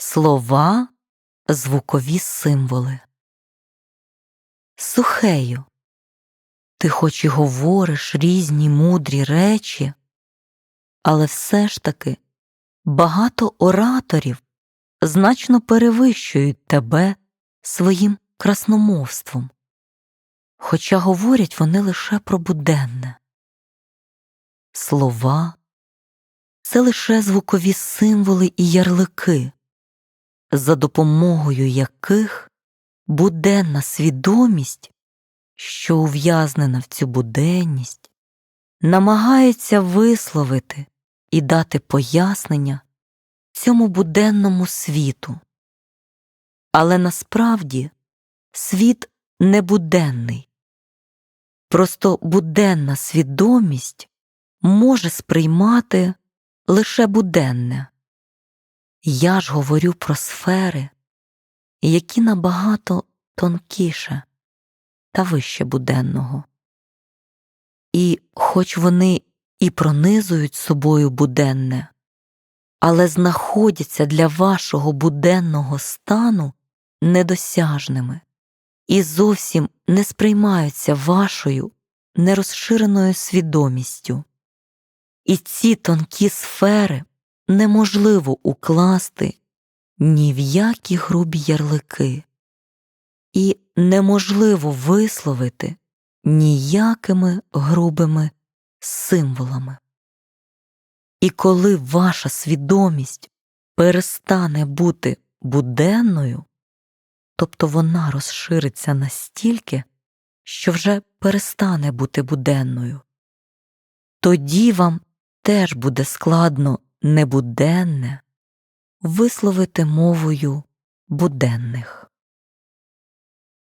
Слова звукові символи. Сухею, ти хоч і говориш різні мудрі речі, але все ж таки багато ораторів значно перевищують тебе своїм красномовством, хоча говорять вони лише про буденне. Слова це лише звукові символи і ярлики, за допомогою яких буденна свідомість, що ув'язнена в цю буденність, намагається висловити і дати пояснення цьому буденному світу. Але насправді світ не буденний. Просто буденна свідомість може сприймати лише буденне. Я ж говорю про сфери, які набагато тонкіше та вище буденного. І хоч вони і пронизують собою буденне, але знаходяться для вашого буденного стану недосяжними і зовсім не сприймаються вашою нерозширеною свідомістю. І ці тонкі сфери неможливо укласти ні в які грубі ярлики, і неможливо висловити ніякими грубими символами. І коли ваша свідомість перестане бути буденною, тобто вона розшириться настільки, що вже перестане бути буденною, тоді вам теж буде складно небуденне висловити мовою буденних.